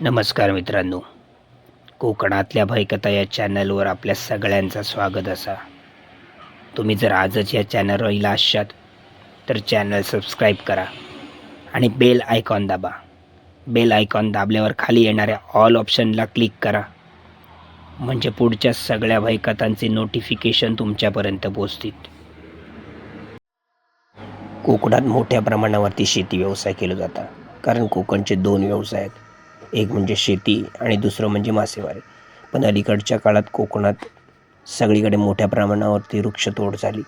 नमस्कार मित्रांनो. कोकणातल्या भयकथा या चॅनलवर आपल्या सगळ्यांचं स्वागत असा. तुम्ही जर आजच या चॅनलवर असाल तर चॅनल सबस्क्राईब करा आणि बेल आयकॉन दाबा. बेल आयकॉन दाबल्यावर खाली येणाऱ्या ऑल ऑप्शनला क्लिक करा. म्हणजे पुढच्या सगळ्या भयकथांचे नोटिफिकेशन तुमच्यापर्यंत पोचतील कोकणात मोठ्या प्रमाणावरती शेती व्यवसाय केला जातात कारण कोकणचे दोन व्यवसाय आहेत. एक म्हणजे शेती आणि दुसरं म्हणजे मासेमारी. पण अलीकडच्या काळात कोकणात सगळीकडे मोठ्या प्रमाणावरती वृक्षतोड झाली.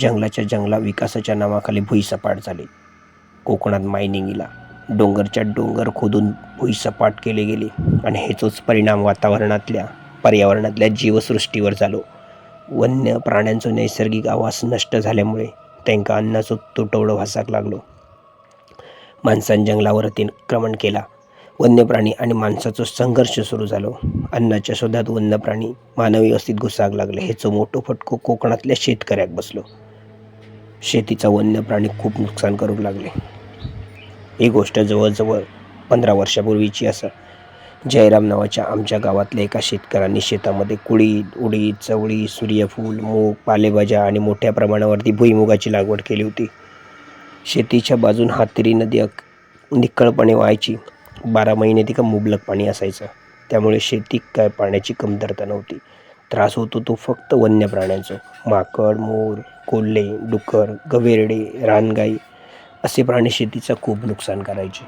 जंगलाच्या जंगला विकासाच्या नावाखाली भुईसपाट झाले. कोकणात मायनिंगला डोंगरच्या डोंगर खोदून भुईसपाट केले गेले आणि हेचोच परिणाम वातावरणातल्या पर्यावरणातल्या जीवसृष्टीवर झालो. वन्य प्राण्यांचो नैसर्गिक आवास नष्ट झाल्यामुळे त्यांका अन्नाचो तुटवडो भासाक लागलो. माणसान जंगलावरती क्रमण केला. वन्य प्राणी आणि माणसाचा संघर्ष सुरू झालो. अन्नाच्या शोधात वन्य प्राणी मानवी वस्तीत घुसाक लागले. ह्याचं मोठो फटको कोकणातल्या शेतकऱ्याक बसलो. शेतीचा वन्य प्राणी खूप नुकसान करू लागले. ही गोष्ट जवळजवळ पंधरा वर्षापूर्वीची असा. जयराम नावाच्या आमच्या गावातल्या एका शेतकऱ्यांनी शेतामध्ये कुळीद उडीद चवळी सूर्यफूल मूग पालेभाज्या आणि मोठ्या प्रमाणावरती भुईमुगाची लागवड केली होती. शेतीच्या बाजून हातरी नदी अक निक्कळपणे व्हायची. बारा महिने तिका मुबलक पाणी असायचं. त्यामुळे शेती काय पाण्याची कमतरता नव्हती. त्रास होतो तो फक्त वन्य प्राण्यांचा माकड मोर कोल्हे डुक्कर गवेरडे रानगाई असे प्राणी शेतीचं खूप नुकसान करायचे.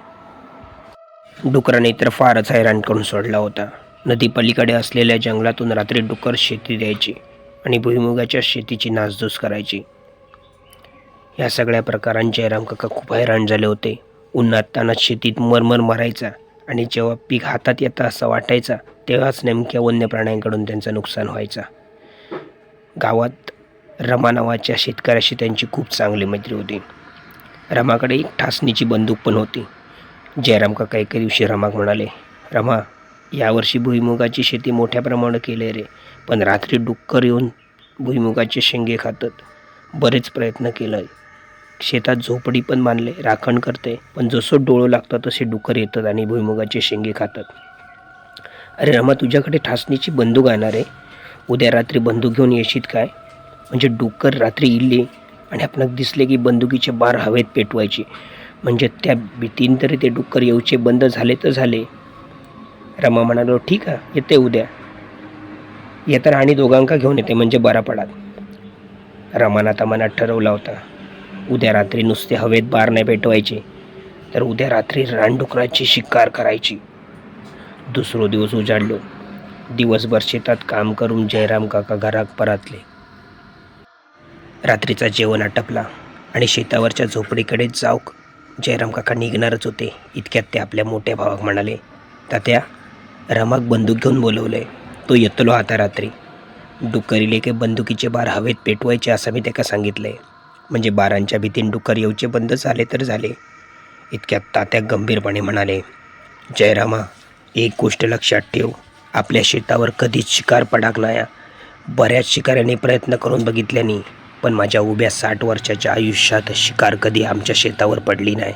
डुकराने तर फारच हैराण करून सोडला होता. नदी पलीकडे असलेल्या जंगलातून रात्री डुकर शेती द्यायची आणि भुईमुगाच्या शेतीची नासधूस करायची. या सगळ्या प्रकारांचे जयराम काका खूप हैराण झाले होते. उन्हात तानात शेतीत मरमर मरायचा आणि जेव्हा पीक हातात येतं असं वाटायचा तेव्हाच नेमक्या वन्य प्राण्यांकडून त्यांचं नुकसान व्हायचं. गावात रमा नावाच्या शेतकऱ्याशी त्यांची खूप चांगली मैत्री होती. रमाकडे एक ठासणीची बंदूक पण होती. जयराम काका एके दिवशी रमाक म्हणाले रमा यावर्षी भुईमुगाची शेती मोठ्या प्रमाणात केली रे पण रात्री डुक्कर येऊन भुईमुगाचे शेंगे खातात. बरेच प्रयत्न केलं शेतात झोपडी पण बांधले राखण करते. पण जसं डोळं लागतं तसे डुकर येतात आणि भुईमुगाचे शेंगे खातात. अरे रमा तुझ्याकडे ठासणीची बंदूक आणणार आहे? उद्या रात्री बंदूक घेऊन येशीत काय? म्हणजे डुक्कर रात्री इल्ले आणि आपणाक दिसले की बंदुकीचे बार हवेत पेटवायचे. म्हणजे त्या भीतीन तरी ते डुक्कर येऊचे बंद झाले तर झाले. रमा म्हणालो हो, ठीक आहे येते उद्या. येताना आणि दोघांका घेऊन येते म्हणजे बरा पडात रमान आता मनात ठरवला होता. उद्या रात्री नुसते हवेत बार नाही पेटवायचे तर उद्या रात्री रानडुकराची शिकार करायची. दुसरो दिवस उजाडलो. दिवसभर शेतात काम करून जयराम काका घरात परतले. रात्रीचा जेवण आटपला आणि शेतावरच्या झोपडीकडे जाऊक जयराम काका निघणारच होते. इतक्यात ते आपल्या मोठ्या भावाक म्हणाले तात्या रमाक बंदूक घेऊन बोलवलंय. तो येतलो आता रात्री. डुकरीले के बंदुकीचे बार हवेत पेटवायचे असं मी त्याका सांगितलं आहे म्हणजे बारांच्या भीतीन डुकर येऊचे बंद झाले तर झाले. इतक्यात तात्या गंभीरपणे म्हणाले जयरामा एक गोष्ट लक्षात ठेव. आपल्या शेतावर कधीच शिकार पडाक नाया. बऱ्याच शिकाऱ्यांनी प्रयत्न करून बघितल्यानी पण माझ्या उभ्या साठ वर्षाच्या आयुष्यात शिकार कधी आमच्या शेतावर पडली नाही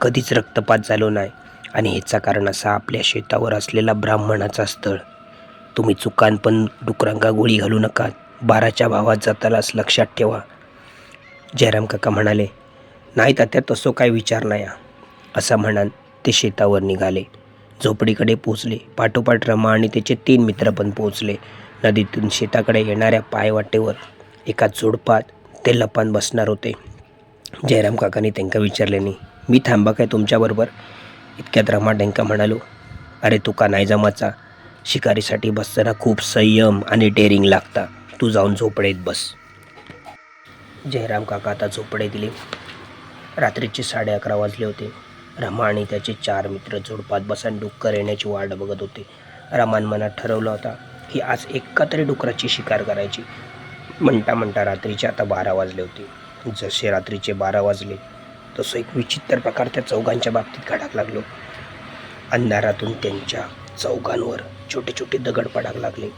कधीच रक्तपात झालो नाही आणि ह्याचा कारण असा आपल्या शेतावर असलेला ब्राह्मणाचा स्थळ. तुम्ही चुकान पण डुकरांका गोळी घालू नका. बाराच्या भावात जातालाच लक्षात ठेवा. जयराम काका म्हणाले नाही तात्या तसं काय विचार नाही असं म्हणान ते शेतावर निघाले. झोपडीकडे पोचले पाठोपाठ रमा आणि त्याचे तीन मित्र पण पोचले नदीतून शेताकडे येणाऱ्या पायवाटेवर एका झुडपात ते लपान बसणार होते. जयराम काकांनी त्यांना विचारले नाही मी थांबा काय तुमच्याबरोबर? इतक्यात रमा त्यांका म्हणालो अरे तुका नाही जमाचा? शिकारीसाठी बसताना खूप संयम आणि डेअरिंग लागता. तू जाऊन झोपडेत बस. जयराम काका आता झोपडे दिले. रात्रीचे साडे अकरा वाजले होते. रमा आणि त्याचे चार मित्र झुडपात बसून डुक्कर येण्याची वाट बघत होते. रमान मनात ठरवलं होता की आज एका तरी डुकराची शिकार करायची. म्हणता म्हणता रात्रीचे आता बारा वाजले होते. जसे रात्रीचे बारा वाजले तसं एक विचित्र प्रकार त्या चौघांच्या बाबतीत घडाक लागलो. अंधारातून त्यांच्या चौघांवर छोटे छोटे दगड पडाक लागले.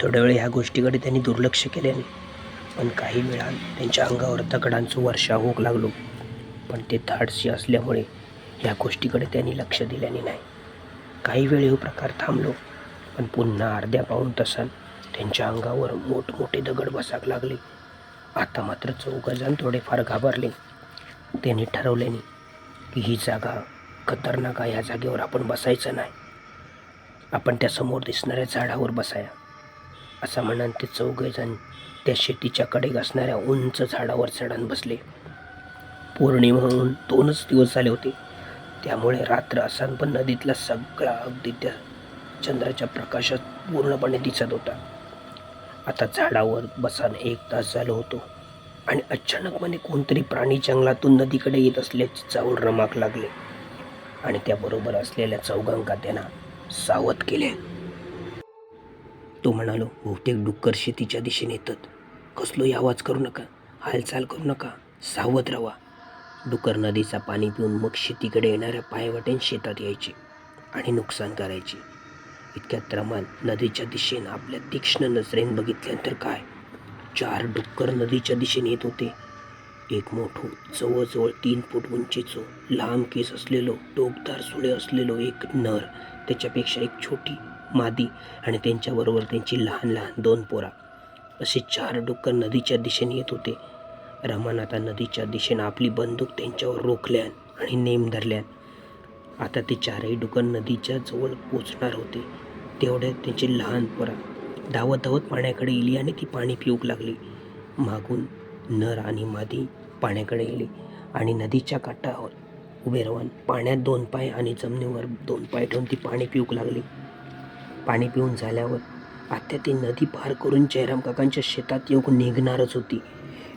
थोड्या वेळ ह्या गोष्टीकडे त्यांनी दुर्लक्ष केल्याने पण काही वेळा त्यांच्या अंगावर दगडांचं वर्षा होऊ लागलो. पण ते धाडसी असल्यामुळे या गोष्टीकडे त्यांनी लक्ष दिल्याने नाही. काही वेळ हे प्रकार थांबलो पण पुन्हा अर्ध्या पाऊण तासात त्यांच्या अंगावर मोठमोठे दगड बसाक लागले. आता मात्र चौघजण थोडेफार घाबरले. त्यांनी ठरवल्याने की ही जागा खतरनाक आहे या जागेवर आपण बसायचं नाही. आपण त्यासमोर दिसणाऱ्या झाडावर बसाया. असं म्हणान ते चौघजण त्या शेतीच्या कडेक असणाऱ्या उंच झाडावर चढण बसले. पौर्णिमा म्हणून दोनच दिवस झाले होते. त्यामुळे रात्र असान पण नदीतला सगळा अगदी त्या चंद्राच्या प्रकाशात पूर्णपणे दिसत होता. आता झाडावर बसान एक तास झालो होतो. आणि अचानकपणे कोणतरी प्राणी जंगलातून नदीकडे येत असल्याचे चावून रमाक लागले. आणि त्याबरोबर असलेल्या चौघांका त्यांना सावध केले. तो म्हणालो बहुतेक डुक्कर शेतीच्या दिशेने येतात. कसलोही आवाज करू नका हालचाल करू नका सावध राहा डुक्कर नदीचा पाणी पिऊन मग शेतीकडे येणाऱ्या पायवाटेन शेतात यायचे आणि नुकसान करायचे. इतक्यात रमान नदीच्या दिशेनं आपल्या तीक्ष्ण नजरेन बघितल्यानंतर काय? चार डुक्कर नदीच्या दिशेने येत होते. एक मोठं जवळजवळ तीन फूट उंचीचो लांब केस असलेलो टोकदार सुळे असलेलो एक नर त्याच्यापेक्षा एक छोटी मादी आणि त्यांच्याबरोबर त्यांची लहान लहान दोन पोरा. असे चार डुक्कर नदीच्या दिशेने येत होते. रमान आता नदीच्या दिशेनं आपली बंदूक त्यांच्यावर रोखल्यान आणि नेम धरल्यान. आता ते चारही डुकर नदीच्या जवळ पोचणार होते. तेवढ्यात त्यांची लहान पोरा धावत धावत पाण्याकडे येली आणि ती पाणी पिऊक लागली. मागून नर आणि मादी पाण्याकडे गेली आणि नदीच्या काठावर उभे राहून पाण्यात दोन पाय आणि जमिनीवर दोन पाय ठेवून ती पाणी पिऊक लागली. पाणी पिऊन झाल्यावर आत्या ती नदी पार करून जयराम काकांच्या शेतात येऊन निघणारच होती.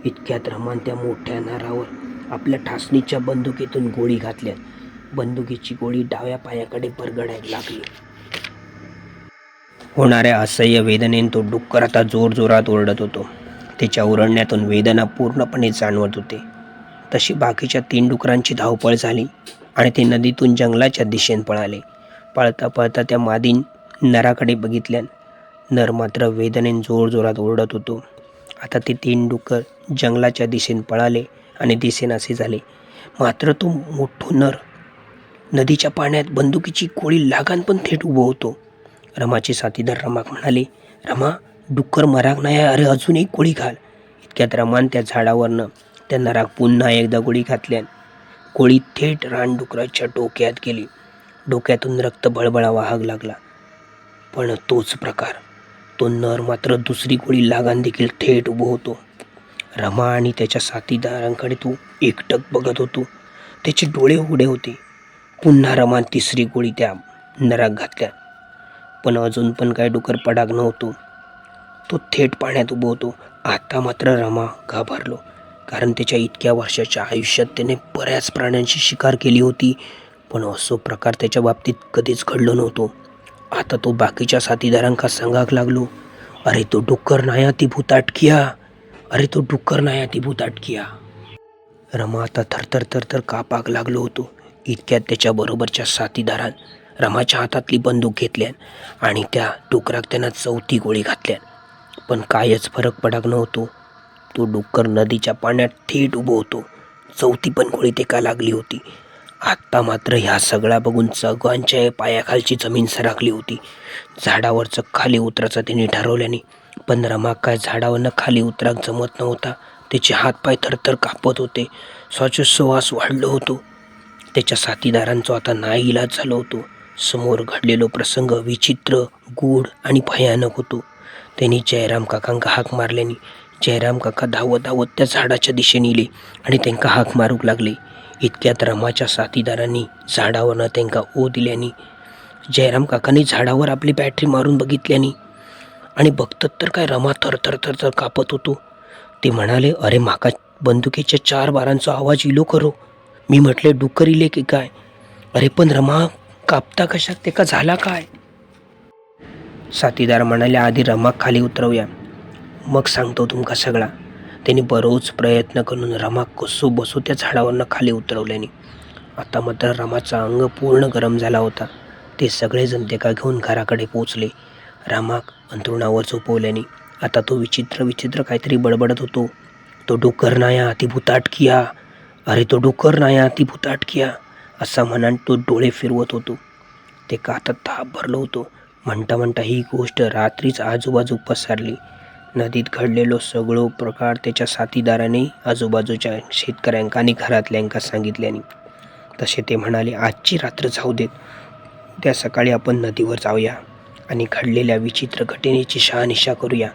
इतक्यात रमान त्या मोठ्या नारावर आपल्या ठासणीच्या बंदुकीतून गोळी घातल्या बंदुकीची गोळी डाव्या पायाकडे भरगडायला लागली. होणाऱ्या असह्य वेदनेने तो डुक्कर आता जोरजोरात ओरडत होतो. त्याच्या ओरडण्यातून वेदना पूर्णपणे जाणवत होते. तशी बाकीच्या तीन डुकरांची धावपळ झाली आणि ते नदीतून जंगलाच्या दिशेने पळाले. पळता पळता त्या मादीन नराकडे बघितल्यान नर मात्र वेदनेन जोरजोरात ओरडत होतो. आता ते तीन डुक्कर जंगलाच्या दिशेने पळाले आणि दिसेनासे झाले. मात्र तो मोठो नर नदीच्या पाण्यात बंदुकीची गोळी लागान पण थेट उभं होतो. रमाचे साथीदार रमाक म्हणाले रमा डुक्कर मराग नाही अरे अजूनही कोळी गोळी घाल. इतक्यात रमान त्या झाडावरनं त्या नराक पुन्हा एकदा गोळी घातल्यान गोळी थेट रानडुकराच्या डोक्यात गेली. डोक्यातून रक्त बळबळा वाहक लागला. पण तोच प्रकार. तो नर मात्र दुसरी गोळी लागान देखील थेट उभं होतो. रमा आणि त्याच्या साथीदारांकडे तो एकटक बघत होतो. त्याचे डोळे उघडे होते. पुन्हा रमान तिसरी गोळी त्या नराक घातल्या. पण अजून पण काय डुकर पडाग नव्हतो. तो थेट पाण्यात उभं होतो. आता मात्र रमा घाबरलो. कारण त्याच्या इतक्या वर्षाच्या आयुष्यात त्याने बऱ्याच प्राण्यांची शिकार केली होती. पण असो प्रकार त्याच्या बाबतीत कधीच घडलो नव्हतो. आता तो बाकीच्या साथीदारांका सांगाक लागलो. अरे तो डुक्कर नाया ती भूताटकिया अरे तो डुक्कर नाया ती भूताटकिया रमा आता थरथर थरथर कापाक लागलो होतो. इतक्यात त्याच्याबरोबरच्या साथीदारान रमाच्या हातातली बंदूक घेतल्यान आणि त्या डुकराक त्यांना चौथी गोळी घातल्यान. पण कायच फरक पडाक नव्हतो. तो डुक्कर नदीच्या पाण्यात थेट उभो होतो. चौथी पण गोळी ते का लागली होती. आत्ता मात्र ह्या सगळ्या बघून चौघांच्या पायाखालची जमीन सरकली होती. झाडावरचं खाली उतरायचं त्यांनी ठरवल्याने पण माग काय झाडावरनं खाली उतराक जमत नव्हता. त्याचे हातपाय थरथर कापत होते. श्वासोच्छ्वास वाढलो होतो. त्याच्या साथीदारांचा आता नाईलाज झालो होतो. समोर घडलेलो प्रसंग विचित्र गूढ आणि भयानक होतो. त्यांनी जयराम काकांका हाक मारल्याने जयराम काका धावत धावत त्या झाडाच्या दिशेने इले आणि त्यांका हाक मारूक लागले. इतक्यात रमाच्या साथीदारांनी झाडावरनं त्यांका ओ दिल्याने जयराम काकांनी झाडावर आपली बॅटरी मारून बघितल्याने आणि बघतात तर काय रमा थरथर थरथर कापत होतो. ते म्हणाले अरे माका बंदुकीच्या चार बारांचा आवाज इलो करो. मी म्हटले डुकर इले की काय? अरे पण रमा कापता कशात? ते का झाला काय? साथीदार म्हणाले आधी रमा खाली उतरवूया. मग सांगतो तुमका सगळा. त्यांनी बरोच प्रयत्न करून रमा कसो बसो त्या झाडावरनं खाली उतरवल्याने. आता मात्र रमाचा अंग पूर्ण गरम झाला होता. ते सगळेजण तेका घेऊन घराकडे पोचले रामाक अंथरुणावर झोपवल्याने. आता तो विचित्र विचित्र काहीतरी बडबडत होतो. तो डुकर नाया ती भूताटकिया. अरे तो डुकर नाया ती भूताटकिया असा म्हणान तो डोळे फिरवत होतो. ते कातात ताप भरलो होतो? म्हणता म्हणता ही गोष्ट रात्रीच आजूबाजू पसरली. नदीत घडलेलो सगळो प्रकार त्याच्या साथीदाराने आजूबाजूच्या शेतकऱ्यांका आणि घरातल्यांका सांगितल्याने तसे ते म्हणाले आजची रात्र जाऊ देत. त्या सकाळी आपण नदीवर जाऊया आणि घडलेल्या विचित्र घटनेची शहानिशा करूया.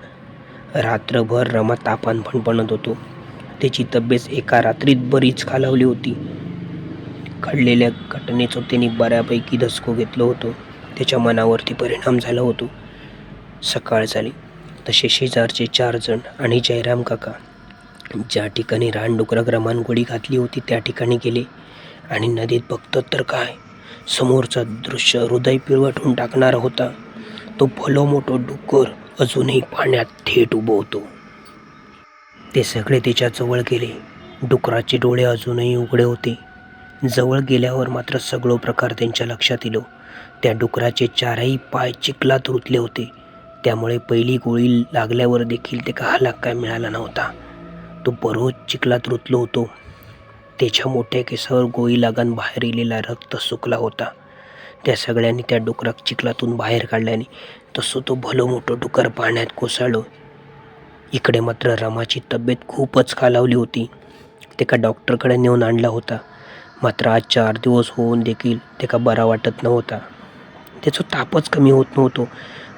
रात्रभर रमा तापान फणफणत होतो. त्याची तब्येत एका रात्रीत बरीच खालावली होती. घडलेल्या घटनेचं त्यांनी बऱ्यापैकी धसको घेतलं होतं. त्याच्या मनावरती परिणाम झाला होतो. सकाळ झाली. तसे शेजारचे चार जण आणि जयराम काका ज्या ठिकाणी रानडुकरं रमानगोळी घातली होती त्या ठिकाणी गेले. आणि नदीत बघतात तर काय समोरचा दृश्य हृदय पिळवटून टाकणारा होता. तो भलो मोठो डुक्कर अजूनही पाण्यात थेट उभं होतो. ते सगळे त्याच्याजवळ गेले. डुकराचे डोळे अजूनही उघडे होते. जवळ गेल्यावर मात्र सगळो प्रकार त्यांच्या लक्षात येलो. त्या डुकराचे चारही पाय चिखलात रुतले होते. त्यामुळे पहिली गोळी लागल्यावर देखील ते हालाक काय मिळाला नव्हता. तो बरोच चिखलात रुतलो होतो. त्याच्या मोठ्या केसावर गोळी लागून बाहेर इलेला रक्त सुकला होता. त्या सगळ्यांनी त्या डुकराक चिखलातून बाहेर काढल्याने तसं तो भलं मोठं डुकर पाण्यात कोसळलो. इकडे मात्र रमाची तब्येत खूपच खालावली होती. त्याका का डॉक्टरकडे नेऊन आणला होता. मात्र आज चार दिवस होऊन देखील त्याका बरा वाटत नव्हता. त्याचा तापच कमी होत नव्हतो.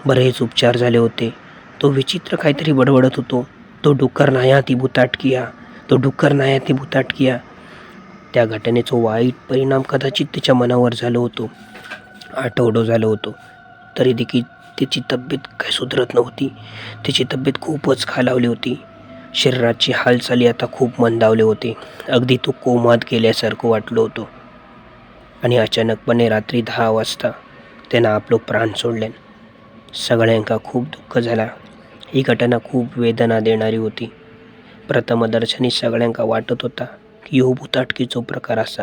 बरेच उपचार झाले होते. तो विचित्र काहीतरी बडबडत होतो. तो डुक्कर नाया ती भुताटकिया तो डुक्कर नाया ती भुताटकिया त्या घटनेचा वाईट परिणाम कदाचित त्याच्या मनावर झालो होतो. आठवडो झालो होतो. तरी देखील त्याची तब्येत काही सुधरत नव्हती. त्याची तब्येत खूपच खालावली होती. शरीराची हालचाली आता खूप मंदावले होते. अगदी तो कोमात गेल्यासारखं वाटलं होतं. आणि अचानकपणे रात्री दहा वाजता त्यानं आपलं प्राण सोडले सगळ्यांका खूप दुःख झाला. ही घटना खूप वेदना देणारी होती. प्रथमदर्शनी सगळ्यांका वाटत होता की हो भुताटकीचो प्रकार असा.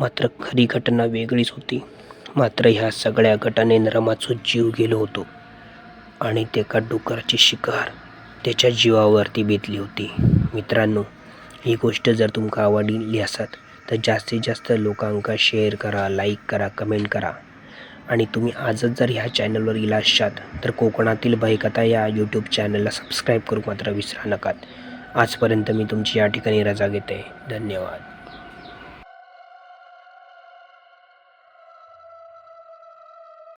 मात्र खरी घटना वेगळीच होती. मात्र ह्या सगळ्या घटनेन रमाचो जीव गेलो होतो. आणि त्या डुकराची शिकार त्याच्या जीवावरती बेतली होती. मित्रांनो ही गोष्ट जर तुमका आवडली असत तर जास्तीत जास्त लोकांका शेअर करा लाईक करा कमेंट करा. आणि तुम्ही आजच जर ह्या चॅनलवर गेला असाल तर कोकणातील भयकथा या यूट्यूब चॅनलला सबस्क्राईब करू मात्र विसरा नका आजपर्यंत मी तुमची या ठिकाणी रजा घेते. धन्यवाद.